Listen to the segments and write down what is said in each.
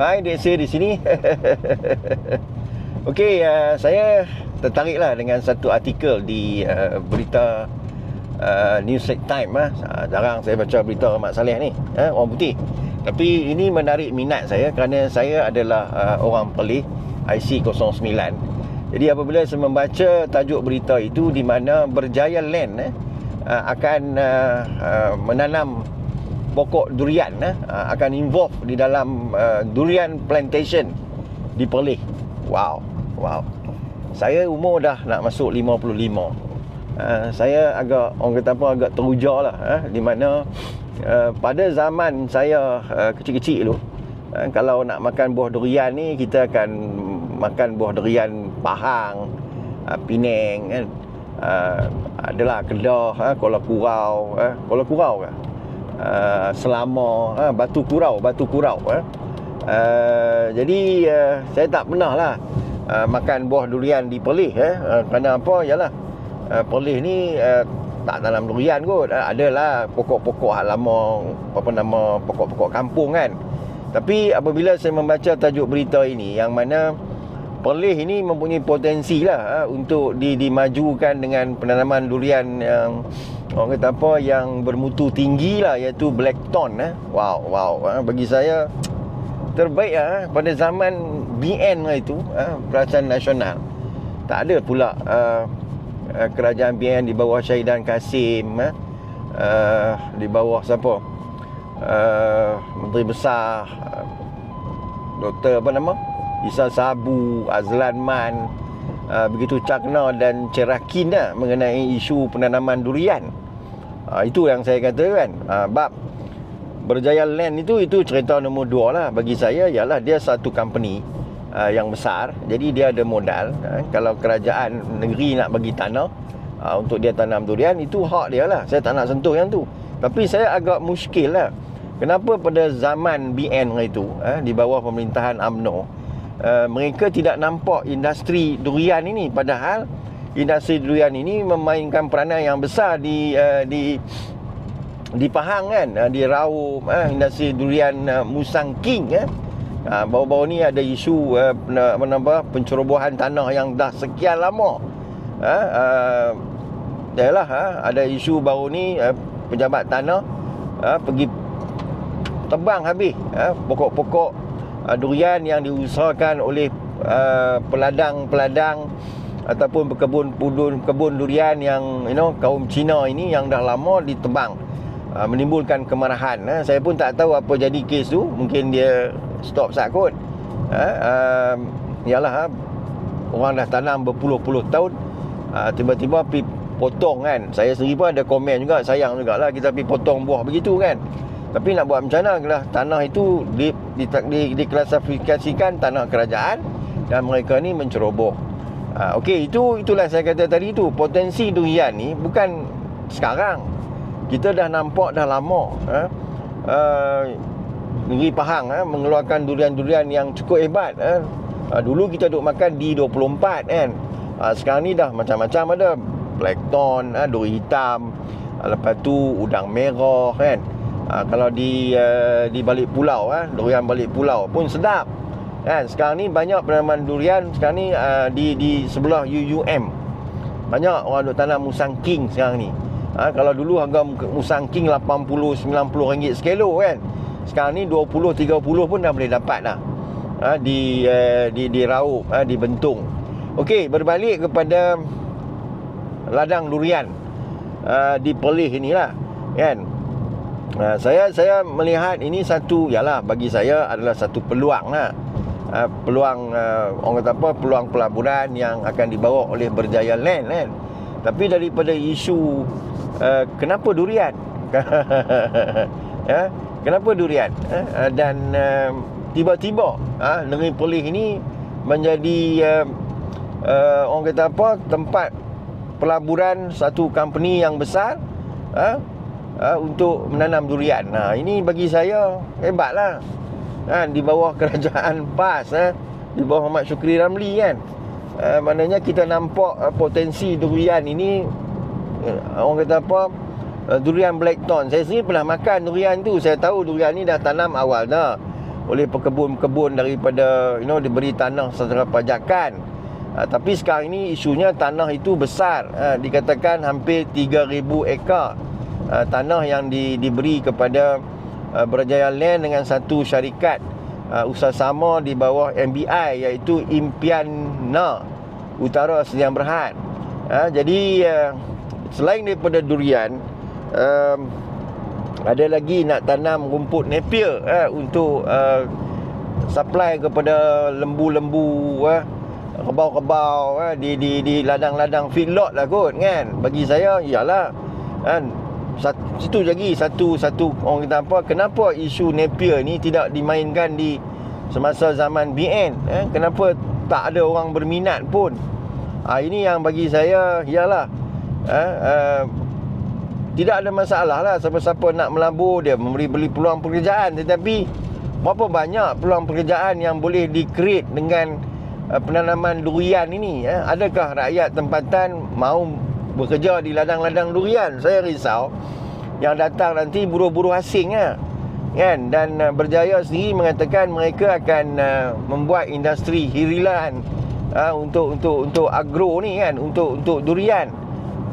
Hai, Dek saya di sini. Okey, uh, saya tertariklah dengan satu artikel di uh, berita uh, Newsweek Time. Uh. Jarang saya baca berita Mak Saleh ni, uh, orang putih. Tapi ini menarik minat saya kerana saya adalah uh, orang Perlis IC09. Jadi apabila saya membaca tajuk berita itu di mana Berjaya Land eh, uh, akan uh, uh, menanam pokok durian eh, uh, akan involve di dalam uh, durian plantation di Perlis. Wow, wow. Saya umur dah nak masuk 55. Uh, saya agak orang kata apa agak teruja lah eh, di mana uh, pada zaman saya uh, kecil-kecil tu uh, kalau nak makan buah durian ni kita akan makan buah durian Pahang, uh, Penang kan. Uh, adalah Kedah, uh, Kuala Kurau, uh, Kuala Kurau kan. Uh, selama uh, batu kurau batu kurau uh. Uh, jadi uh, saya tak pernah lah uh, makan buah durian di Perlis eh. uh, kerana apa ialah uh, Perlis ni uh, tak tanam durian kot uh, adalah pokok-pokok lama apa nama pokok-pokok kampung kan tapi apabila saya membaca tajuk berita ini yang mana Perlis ini mempunyai potensi lah uh, untuk di, dimajukan dengan penanaman durian yang orang kata apa yang bermutu tinggi lah iaitu Blackton eh. Wow, wow. Eh. Bagi saya terbaik eh, pada zaman BN lah itu eh, Perasaan Nasional. Tak ada pula uh, uh, kerajaan BN di bawah Syahidan Kasim eh. Uh, di bawah siapa? Uh, Menteri Besar uh, Doktor apa nama? Isa Sabu, Azlan Man, uh, begitu cakna dan cerakin dah mengenai isu penanaman durian. Uh, itu yang saya kata kan. Uh, bab Berjaya Land itu itu cerita nombor dua lah bagi saya ialah dia satu company uh, yang besar. Jadi dia ada modal. Uh, kalau kerajaan negeri nak bagi tanah uh, untuk dia tanam durian itu hak dia lah. Saya tak nak sentuh yang tu. Tapi saya agak muskil lah. Kenapa pada zaman BN itu uh, di bawah pemerintahan AMNO uh, mereka tidak nampak industri durian ini. Padahal industri durian ini memainkan peranan yang besar di uh, di di Pahang kan? Uh, di Raub uh, industri durian uh, Musang King eh. Uh, baru-baru ni ada isu uh, apa pencerobohan tanah yang dah sekian lama. Uh, uh, Yalah, uh, ada isu baru ni uh, pejabat tanah uh, pergi tebang habis uh, pokok-pokok uh, durian yang diusahakan oleh uh, peladang-peladang ataupun berkebun pudun kebun durian yang you know kaum Cina ini yang dah lama ditebang uh, menimbulkan kemarahan. Uh, saya pun tak tahu apa jadi kes tu. Mungkin dia stop sakut. Uh, uh, yalah uh, orang dah tanam berpuluh-puluh tahun uh, tiba-tiba pergi potong kan. Saya sendiri pun ada komen juga sayang jugalah kita pergi potong buah begitu kan tapi nak buat macam mana lah tanah itu di, di, di, diklasifikasikan tanah kerajaan dan mereka ni menceroboh. Ha, Okey, itu itulah saya kata tadi itu potensi durian ni bukan sekarang. Kita dah nampak dah lama. Ha? Uh, negeri Pahang ha? mengeluarkan durian-durian yang cukup hebat. Ha? Ha, dulu kita duk makan D24 kan. Ha, sekarang ni dah macam-macam ada. Blackton, ha? duri hitam. Ha, lepas tu udang merah kan ha, kalau di uh, di balik pulau ha, durian balik pulau pun sedap. Kan sekarang ni banyak penanaman durian sekarang ni uh, di di sebelah UUM banyak orang duk tanam musang king sekarang ni. Ha, kalau dulu harga musang king 80 90 ringgit sekilo kan. Sekarang ni 20 30 pun dah boleh dapat dah. Ha, di uh, di di Raup ha, di Bentung. Okey berbalik kepada ladang durian uh, di Perlis inilah kan Uh, saya saya melihat ini satu yalah bagi saya adalah satu peluang lah. Uh, peluang uh, orang kata apa peluang pelaburan yang akan dibawa oleh Berjaya Land kan. Tapi daripada isu uh, kenapa durian? ya, kenapa durian? Uh, dan uh, tiba-tiba uh, negeri Perlis ini menjadi uh, uh, orang kata apa tempat pelaburan satu company yang besar uh, uh, untuk menanam durian. Nah, ini bagi saya hebatlah. Ha, di bawah kerajaan PAS ha, di bawah Muhammad Syukri Ramli kan. Uh, maknanya kita nampak uh, potensi durian ini uh, orang kata apa? Uh, durian Blackton. Saya sendiri pernah makan durian tu. Saya tahu durian ni dah tanam awal dah. oleh pekebun-pekebun daripada you know diberi tanah secara pajakan. Uh, tapi sekarang ini isunya tanah itu besar. Uh, dikatakan hampir 3000 ekar uh, tanah yang di, diberi kepada uh, Berjaya Land dengan satu syarikat uh, usaha sama di bawah MBI iaitu Impiana Utara Sdn Berhad. Uh, jadi uh, selain daripada durian uh, ada lagi nak tanam rumput napier uh, untuk uh, supply kepada lembu-lembu uh, kebau-kebau uh, di di di ladang-ladang feedlot lah kot kan bagi saya iyalah kan satu, situ lagi satu satu orang kata apa kenapa isu napier ni tidak dimainkan di semasa zaman BN eh? kenapa tak ada orang berminat pun ha, ini yang bagi saya ialah eh, uh, tidak ada masalah lah siapa-siapa nak melabur dia memberi beli peluang pekerjaan tetapi berapa banyak peluang pekerjaan yang boleh di-create dengan uh, penanaman durian ini eh? adakah rakyat tempatan mau bekerja di ladang-ladang durian. Saya risau. Yang datang nanti buruh-buruh asing ya. Kan? Dan uh, berjaya sendiri mengatakan mereka akan uh, membuat industri hirilan uh, untuk untuk untuk agro ni kan? Untuk untuk durian.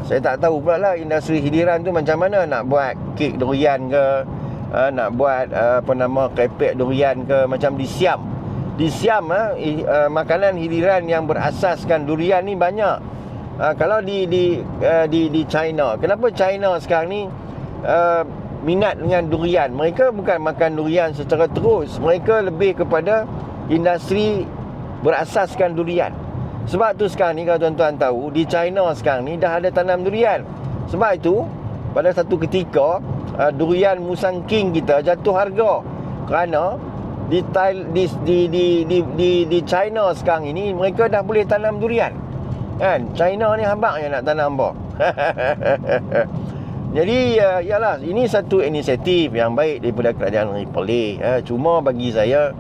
Saya tak tahu pula lah industri hidiran tu macam mana nak buat kek durian ke uh, nak buat uh, apa nama krepek durian ke macam di Siam di Siam uh, uh, makanan hidiran yang berasaskan durian ni banyak uh, kalau di di uh, di di China kenapa China sekarang ni uh, minat dengan durian? Mereka bukan makan durian secara terus. Mereka lebih kepada industri berasaskan durian. Sebab tu sekarang ni kalau tuan-tuan tahu Di China sekarang ni dah ada tanam durian. Sebab itu Pada satu ketika uh, Durian Musang King kita jatuh harga. Kerana di, di, di, di, di, di China sekarang ini Mereka dah boleh tanam durian Kan? China ni habaknya nak tanam apa Jadi uh, Yalah Ini satu inisiatif yang baik Daripada kerajaan Republik uh, Cuma bagi saya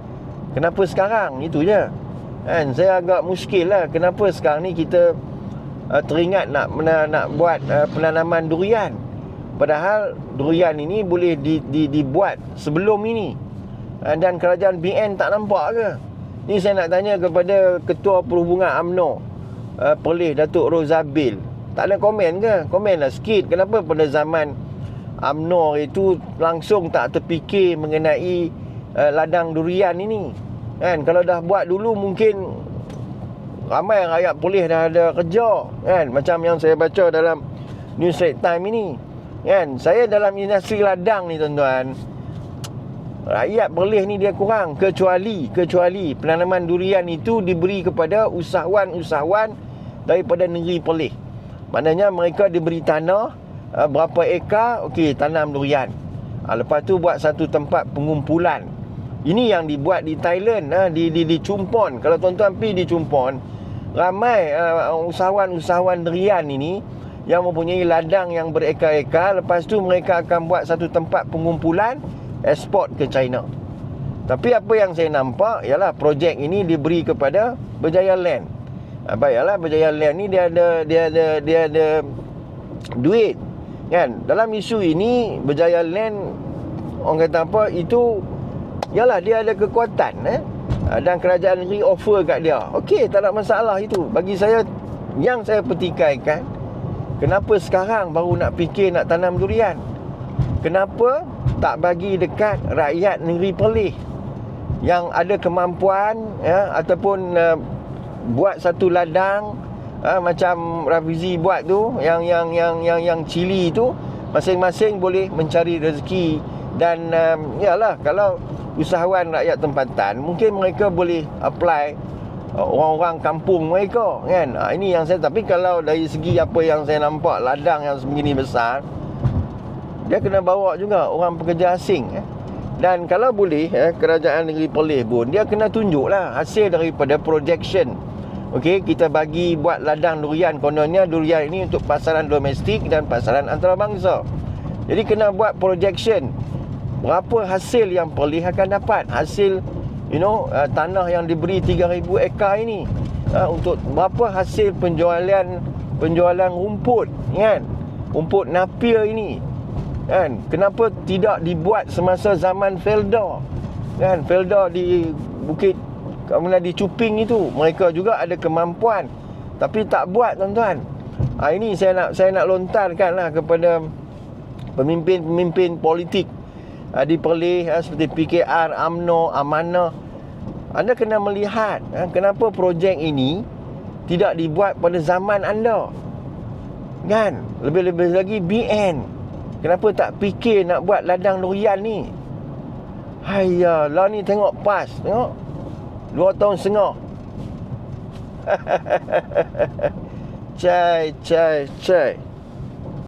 Kenapa sekarang? Itu je. Kan? Saya agak muskil lah kenapa sekarang ni kita uh, teringat nak mena, nak buat uh, penanaman durian. Padahal durian ini boleh di, di, dibuat sebelum ini. Uh, dan kerajaan BN tak nampak ke? Ni saya nak tanya kepada Ketua Perhubungan AMNO uh, Perlih Datuk Rozabil. Tak ada komen ke? Komen lah sikit. Kenapa pada zaman AMNO itu langsung tak terfikir mengenai uh, ladang durian ini? Kan kalau dah buat dulu mungkin ramai rakyat polis dah ada kerja kan macam yang saya baca dalam News Straight Time ini kan saya dalam industri ladang ni tuan-tuan rakyat polis ni dia kurang kecuali kecuali penanaman durian itu diberi kepada usahawan-usahawan daripada negeri polis maknanya mereka diberi tanah uh, berapa ekar okey tanam durian. Uh, lepas tu buat satu tempat pengumpulan. Ini yang dibuat di Thailand ha, di, di, di Chumpon. Kalau tuan-tuan pergi di Chumpon Ramai uh, usahawan-usahawan durian ini Yang mempunyai ladang yang berekar-ekar. Lepas tu mereka akan buat satu tempat pengumpulan Ekspor ke China Tapi apa yang saya nampak Ialah projek ini diberi kepada Berjaya Land ha, Baiklah Berjaya Land ni dia ada Dia ada, dia ada Duit Kan Dalam isu ini Berjaya Land Orang kata apa Itu Yalah dia ada kekuatan eh ah, dan kerajaan negeri offer kat dia. Okey, tak ada masalah itu. Bagi saya yang saya petikaikan kenapa sekarang baru nak fikir nak tanam durian? Kenapa tak bagi dekat rakyat negeri Perlis yang ada kemampuan ya ataupun uh, buat satu ladang uh, macam Rafizi buat tu yang yang yang yang yang cili tu masing-masing boleh mencari rezeki. Dan um, yalah kalau usahawan rakyat tempatan mungkin mereka boleh apply orang-orang kampung mereka kan? Ha, ini yang saya tapi kalau dari segi apa yang saya nampak ladang yang sebegini besar dia kena bawa juga orang pekerja asing eh. dan kalau boleh eh, kerajaan negeri Perlis pun dia kena tunjuklah hasil daripada projection. Okey, kita bagi buat ladang durian. Kononnya durian ini untuk pasaran domestik dan pasaran antarabangsa. Jadi kena buat projection. Berapa hasil yang Perlis akan dapat? Hasil you know uh, tanah yang diberi 3000 ekar ini uh, untuk berapa hasil penjualan penjualan rumput kan rumput napir ini kan? Kenapa tidak dibuat semasa zaman Felda? Kan? Felda di Bukit kemudian di Cuping itu mereka juga ada kemampuan. Tapi tak buat tuan-tuan. Ha, ini saya nak saya nak lontarkan lah kepada pemimpin-pemimpin politik. Ha, di Perlis ha, seperti PKR, AMNO, Amanah anda kena melihat ha, kenapa projek ini tidak dibuat pada zaman anda. Kan? Lebih-lebih lagi BN kenapa tak fikir nak buat ladang durian ni Hayya, lah ni tengok pas, tengok. Dua tahun setengah. cai, cai, cai.